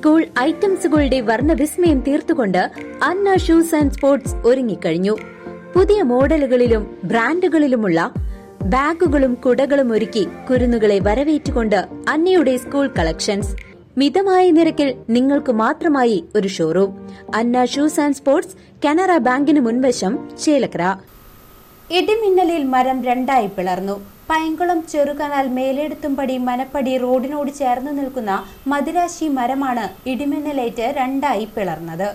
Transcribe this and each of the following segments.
School ഐറ്റംസുകളുടെ വർണവിസ്മയം തീർത്തുകൊണ്ട് അന്ന ഷൂസ് ആൻഡ് സ്പോർട്സ് ഒരുങ്ങിക്കഴിഞ്ഞു. പുതിയ മോഡലുകളിലും ബ്രാൻഡുകളിലുമുള്ള ബാഗുകളും കുടകളും ഒരുക്കി കുരുന്നുകളെ വരവേറ്റുകൊണ്ട് അന്നയുടെ സ്കൂൾ കളക്ഷൻസ്. മിതമായ നിരക്കിൽ നിങ്ങൾക്ക് മാത്രമായി ഒരു showroom. Anna shoes and sports Canara ബാങ്കിന് മുൻവശം ചേലക്കര. ഇടിമിന്നലിൽ മരം രണ്ടായി പിളർന്നു. പൈങ്കുളം ചെറുകനാൽ മേലെടുത്തുംപടി മനപ്പടി റോഡിനോട് ചേർന്നു നിൽക്കുന്ന മദിരാശി മരമാണ് ഇടിമിന്നലേറ്റ് രണ്ടായി പിളർന്നത്.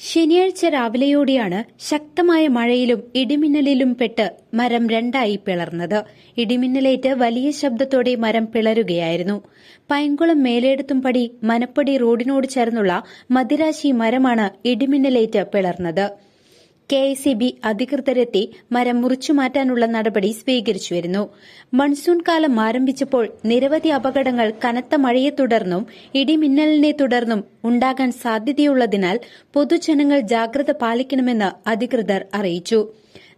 ശനിയാഴ്ച രാവിലെയോടെയാണ് ശക്തമായ മഴയിലും ഇടിമിന്നലിലും പെട്ട് മരം രണ്ടായി പിളർന്നത്. ഇടിമിന്നലേറ്റ് വലിയ ശബ്ദത്തോടെ മരം പിളരുകയായിരുന്നു. പൈങ്കുളം മേലെടുത്തുംപടി മനപ്പടി റോഡിനോട് ചേർന്നുള്ള മദിരാശി മരമാണ് ഇടിമിന്നലേറ്റ് പിളർന്നത്. കെ ഐ സി ബി അധികൃതരെത്തി മരം മുറിച്ചുമാറ്റാനുള്ള നടപടി സ്വീകരിച്ചുവരുന്നു. മൺസൂൺ കാലം ആരംഭിച്ചപ്പോൾ നിരവധി അപകടങ്ങൾ കനത്ത മഴയെ തുടർന്നും ഇടിമിന്നലിനെ തുടർന്നും ഉണ്ടാകാൻ സാധ്യതയുള്ളതിനാൽ പൊതുജനങ്ങൾ ജാഗ്രത പാലിക്കണമെന്ന് അധികൃതർ അറിയിച്ചു.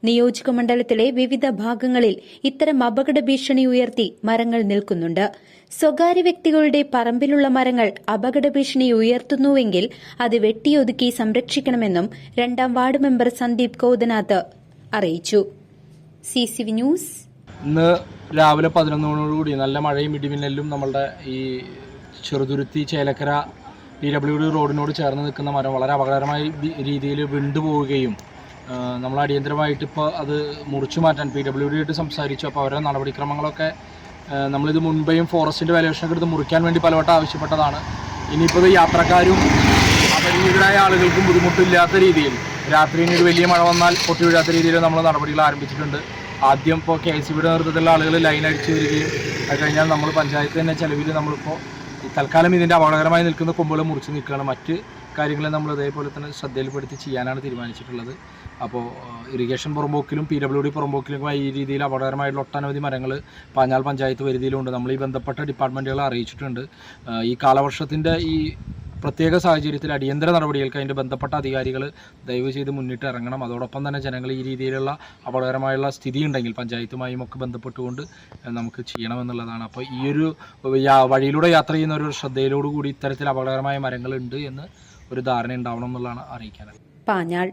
നിയോജക മണ്ഡലത്തിലെ വിവിധ ഭാഗങ്ങളിൽ ഇത്തരം അപകട ഭീഷണി ഉയർത്തി മരങ്ങൾ നിൽക്കുന്നുണ്ട്. സ്വകാര്യ വ്യക്തികളുടെ പറമ്പിലുള്ള മരങ്ങൾ അപകട ഭീഷണി ഉയർത്തുന്നുവെങ്കിൽ അത് വെട്ടിയൊതുക്കി സംരക്ഷിക്കണമെന്നും രണ്ടാം വാർഡ് മെമ്പർ സന്ദീപ് കോതനാഥ് അറിയിച്ചു. ന്യൂസ്. ഇന്ന് രാവിലെ മണിയോടുകൂടി നല്ല മഴയും ഇടിമിന്നലും നമ്മളുടെ ഈ Cheruthuruthy Chelakkara P W D റോഡിനോട് ചേർന്ന് നിൽക്കുന്ന മരം വളരെ അപകടകരമായ രീതിയിൽ വിണ്ടുപോവുകയും നമ്മൾ അടിയന്തരമായിട്ട് ഇപ്പോൾ അത് മുറിച്ചു മാറ്റാൻ പി ഡബ്ല്യു ഡി ആയിട്ട് സംസാരിച്ചു. അപ്പോൾ അവരുടെ നടപടിക്രമങ്ങളൊക്കെ നമ്മളിത് മുൻപേയും ഫോറസ്റ്റിന്റെ വാലുവേഷനൊക്കെ എടുത്ത് മുറിക്കാൻ വേണ്ടി പലവട്ടം ആവശ്യപ്പെട്ടതാണ്. ഇനിയിപ്പോൾ ഇത് യാത്രക്കാരും അപരിചിതരായ ആളുകൾക്കും ബുദ്ധിമുട്ടില്ലാത്ത രീതിയിൽ രാത്രി ഇനി ഒരു വലിയ മഴ വന്നാൽ പൊട്ടി വീഴാത്ത രീതിയിൽ നമ്മൾ നടപടികൾ ആരംഭിച്ചിട്ടുണ്ട്. ആദ്യം ഇപ്പോൾ കെ എസ് ബിയുടെ നേതൃത്വത്തിലുള്ള ആളുകൾ ലൈൻ അടിച്ചു വരികയും അത് കഴിഞ്ഞാൽ നമ്മൾ പഞ്ചായത്ത് തന്നെ ചെലവിൽ നമ്മളിപ്പോൾ തൽക്കാലം ഇതിന്റെ അപകടകരമായി നിൽക്കുന്ന കൊമ്പുകൾ മുറിച്ച് നിൽക്കുകയാണ്. മറ്റ് കാര്യങ്ങൾ നമ്മൾ ഇതേപോലെ തന്നെ ശ്രദ്ധയിൽപ്പെടുത്തി ചെയ്യാനാണ് തീരുമാനിച്ചിട്ടുള്ളത്. അപ്പോൾ ഇറിഗേഷൻ പുറമ്പോക്കിലും പി ഡബ്ല്യു ഡി പുറമ്പോക്കിലുമായി ഈ രീതിയിൽ അപകടകരമായിട്ടുള്ള ഒട്ടനവധി മരങ്ങൾ പാഞ്ഞാൽ പഞ്ചായത്ത് പരിധിയിലുണ്ട്. നമ്മൾ ഈ ബന്ധപ്പെട്ട ഡിപ്പാർട്ട്മെന്റുകളെ അറിയിച്ചിട്ടുണ്ട്. ഈ കാലവർഷത്തിന്റെ ഈ പ്രത്യേക സാഹചര്യത്തിൽ അടിയന്തര നടപടികൾക്ക് അതിന്റെ ബന്ധപ്പെട്ട അധികാരികൾ ദയവ് ചെയ്ത് മുന്നിട്ട് ഇറങ്ങണം. അതോടൊപ്പം തന്നെ ജനങ്ങൾ ഈ രീതിയിലുള്ള അപകടകരമായുള്ള സ്ഥിതി ഉണ്ടെങ്കിൽ പഞ്ചായത്തുമായും ഒക്കെ ബന്ധപ്പെട്ടുകൊണ്ട് നമുക്ക് ചെയ്യണമെന്നുള്ളതാണ്. അപ്പോൾ ഈ ഒരു വഴിയിലൂടെ യാത്ര ചെയ്യുന്ന ഒരു ശ്രദ്ധയിലോടുകൂടി ഇത്തരത്തിൽ അപകടകരമായ മരങ്ങളുണ്ട് എന്ന് ഒരു ധാരണ ഉണ്ടാവണം എന്നുള്ളതാണ് അറിയിക്കാനുള്ളത്. പാഞ്ഞാൾ